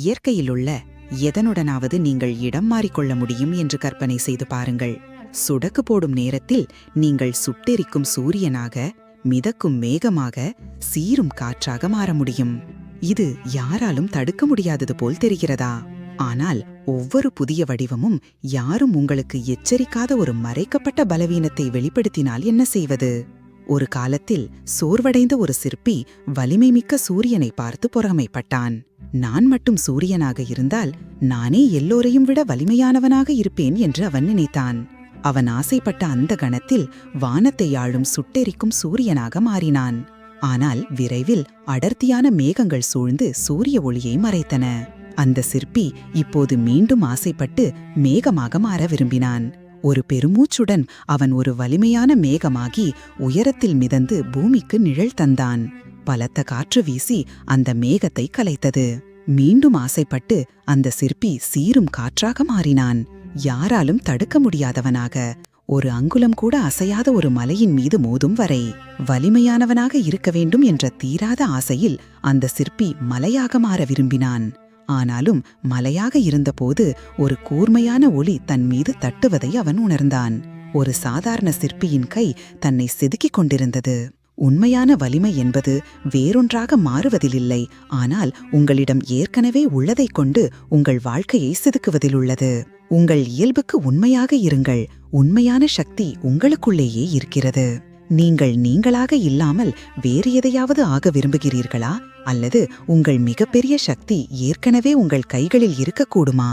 இயற்கையிலுள்ள எதனுடனாவது நீங்கள் இடம் மாறிக்கொள்ள முடியும் என்று கற்பனை செய்து பாருங்கள். சுடக்கு போடும் நேரத்தில் நீங்கள் சுட்டெரிக்கும் சூரியனாக மிதக்கும் மேகமாக சீரும் காற்றாக மாற முடியும். இது யாராலும் தடுக்க முடியாதது போல் தெரிகிறதா? ஆனால் ஒவ்வொரு புதிய வடிவமும் யாரும் உங்களுக்கு எச்சரிக்காத ஒரு மறைக்கப்பட்ட பலவீனத்தை வெளிப்படுத்தினால் என்ன செய்வது? ஒரு காலத்தில் சோர்வடைந்த ஒரு சிற்பி வலிமை மிக்க சூரியனை பார்த்து பொறாமைப்பட்டான். நான் மட்டும் சூரியனாக இருந்தால் நானே எல்லோரையும் விட வலிமையானவனாக இருப்பேன் என்று அவன் நினைத்தான். அவன் ஆசைப்பட்ட அந்த கணத்தில் வானத்தை ஆளும் சுட்டெரிக்கும் சூரியனாக மாறினான். ஆனால் விரைவில் அடர்த்தியான மேகங்கள் சூழ்ந்து சூரிய ஒளியை மறைத்தன. அந்த சிற்பி இப்போது மீண்டும் ஆசைப்பட்டு மேகமாக மாற விரும்பினான். ஒரு பெருமூச்சுடன் அவன் ஒரு வலிமையான மேகமாகி உயரத்தில் மிதந்து பூமிக்கு நிழல் தந்தான். பலத்த காற்று வீசி அந்த மேகத்தை கலைத்தது. மீண்டும் ஆசைப்பட்டு அந்த சிற்பி சீரும் காற்றாக மாறினான். யாராலும் தடுக்க முடியாதவனாக. ஒரு அங்குலம் கூட அசையாத ஒரு மலையின் மீது மோதும் வரை வலிமையானவனாக இருக்க வேண்டும் என்ற தீராத ஆசையில் அந்த சிற்பி மலையாக மாற விரும்பினான். ஆனாலும் மலையாக இருந்தபோது ஒரு கூர்மையான ஒளி தன் மீது தட்டுவதை அவன் உணர்ந்தான். ஒரு சாதாரண சிற்பியின் கை தன்னை செதுக்கிக் கொண்டிருந்தது. உண்மையான வலிமை என்பது வேறொன்றாக மாறுவதில்லை. ஆனால் உங்களிடம் ஏற்கனவே உள்ளதைக் கொண்டு உங்கள் வாழ்க்கையை செதுக்குவதில் உள்ளது உங்கள் இயல்புக்கு உண்மையாக இருங்கள். உண்மையான சக்தி உங்களுக்குள்ளேயே இருக்கிறது. நீங்கள் நீங்களாக இல்லாமல் வேறு எதையாவது ஆக விரும்புகிறீர்களா? அல்லது உங்கள் மிகப்பெரிய சக்தி ஏற்கனவே உங்கள் கைகளில் இருக்கக்கூடுமா?